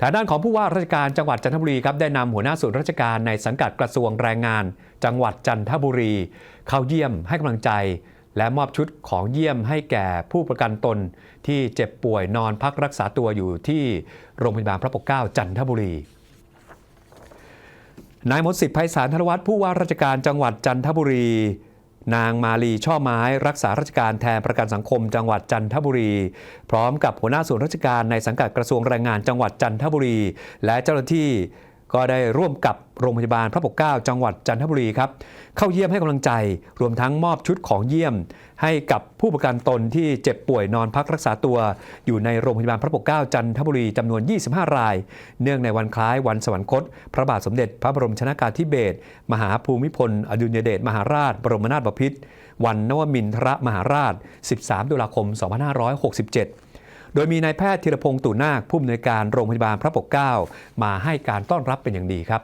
ทางด้านของผู้ว่าราชการจังหวัดจันทบุรีครับได้นำหัวหน้าส่วนราชการในสังกัดกระทรวงแรงงาน จังหวัดจันทบุรี เข้าเยี่ยมให้กำลังใจ และมอบชุดของเยี่ยมให้แก่ผู้ประกันตน ที่เจ็บป่วยนอนพักรักษาตัวอยู่ที่โรงพยาบาลพระปกเกล้าจันทบุรีนายมดสิทธิ์ไพศาลธนวัฒน์ผู้ว่าราชการจังหวัดจันทบุรี นางมาลีช่อไม้รักษาราชการแทนประกันสังคมจังหวัดจันทบุรี พร้อมกับหัวหน้าส่วนราชการในสังกัดกระทรวงแรงงานจังหวัดจันทบุรี และเจ้าหน้าที่ ก็ได้ร่วมกับโรงพยาบาลพระปกเกล้าจังหวัดจันทบุรีครับเข้าเยี่ยมให้กำลังใจ รวมทั้งมอบชุดของเยี่ยม ให้กับผู้ประกันตนที่เจ็บป่วยนอนพักรักษาตัว อยู่ในโรงพยาบาลพระปกเกล้าจันทบุรีจำนวน 25 ราย เนื่องในวันคล้ายวันสวรรคต พระบาทสมเด็จพระบรมชนากาธิเบศรมหาภูมิพล อดุลยเดชมหาราช บรมนาถบพิตรวันนวมินทรมหาราช 13 ตุลาคม 2567 โดยมีนายแพทย์ธีรพงศ์ตู่นาคผู้อำนวยการโรงพยาบาลพระปกเกล้ามาให้การต้อนรับเป็นอย่างดีครับ